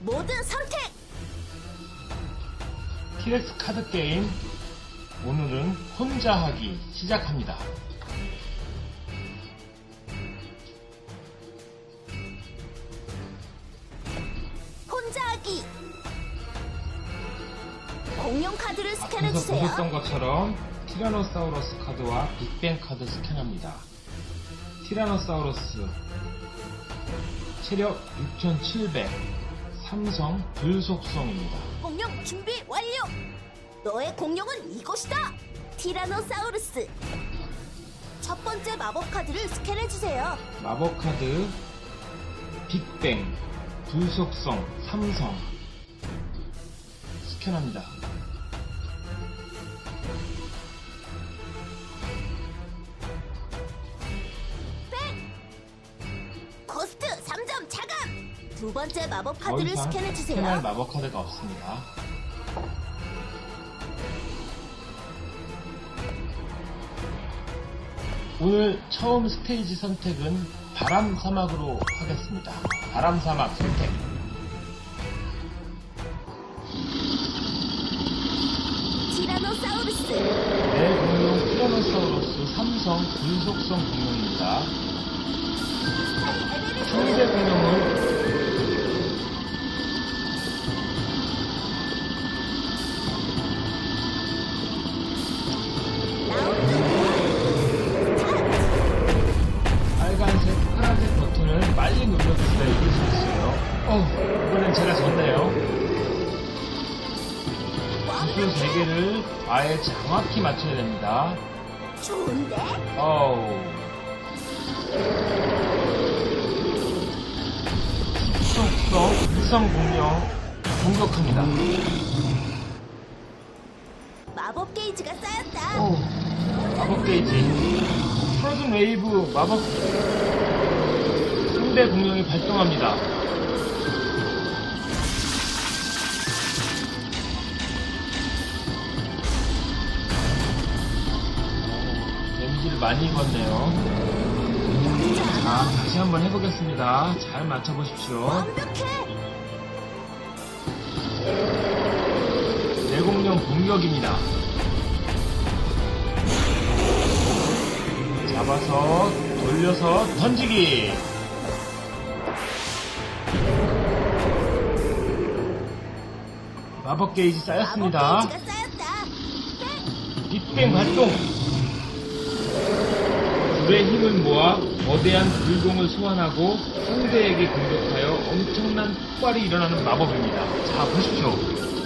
모든 선택! 티렉스 카드 게임 오늘은 혼자 하기 시작합니다. 혼자 하기! 공룡 카드를 앞에서 스캔해주세요. 보셨던 것처럼 티라노사우루스 카드와 빅뱅 카드 스캔합니다. 티라노사우루스 체력 6700 삼성 불속성입니다. 공룡 준비 완료! 너의 공룡은 이곳이다! 티라노사우루스! 첫 번째 마법 카드를 스캔해주세요. 마법 카드 빅뱅 불속성 삼성 스캔합니다. 두 번째 마법 더 카드를 이상 스캔해주세요. 스캔할 마법 카드가 없습니다. 오늘 처음 스테이지 선택은 바람 사막으로 하겠습니다. 바람 사막 선택. 티라노사우루스! 내 공룡 티라노사우루스 삼성 불속성 공룡입니다. 상대 공룡은 어, 이번엔 제가 졌네요. 기술 3개를 아예 정확히 맞춰야 됩니다. 좋은데? 어우. 속성, 일성 공룡, 공격합니다. 마법 게이지가 쌓였다. 오, 마법 게이지. 프로즌 웨이브 마법 상대 공룡이 발동합니다. 오, 데미지를 많이 입었네요. 자, 다시 한번 해보겠습니다. 잘 맞춰보십시오. 내공룡 공격입니다. 잡아서 돌려서 던지기. 마법 게이지 쌓였습니다. 마법 게이지가 쌓였다. 빅뱅 활동. 불의 힘을 모아 거대한 불공을 소환하고 상대에게 공격하여 엄청난 폭발이 일어나는 마법입니다. 자, 보십시오.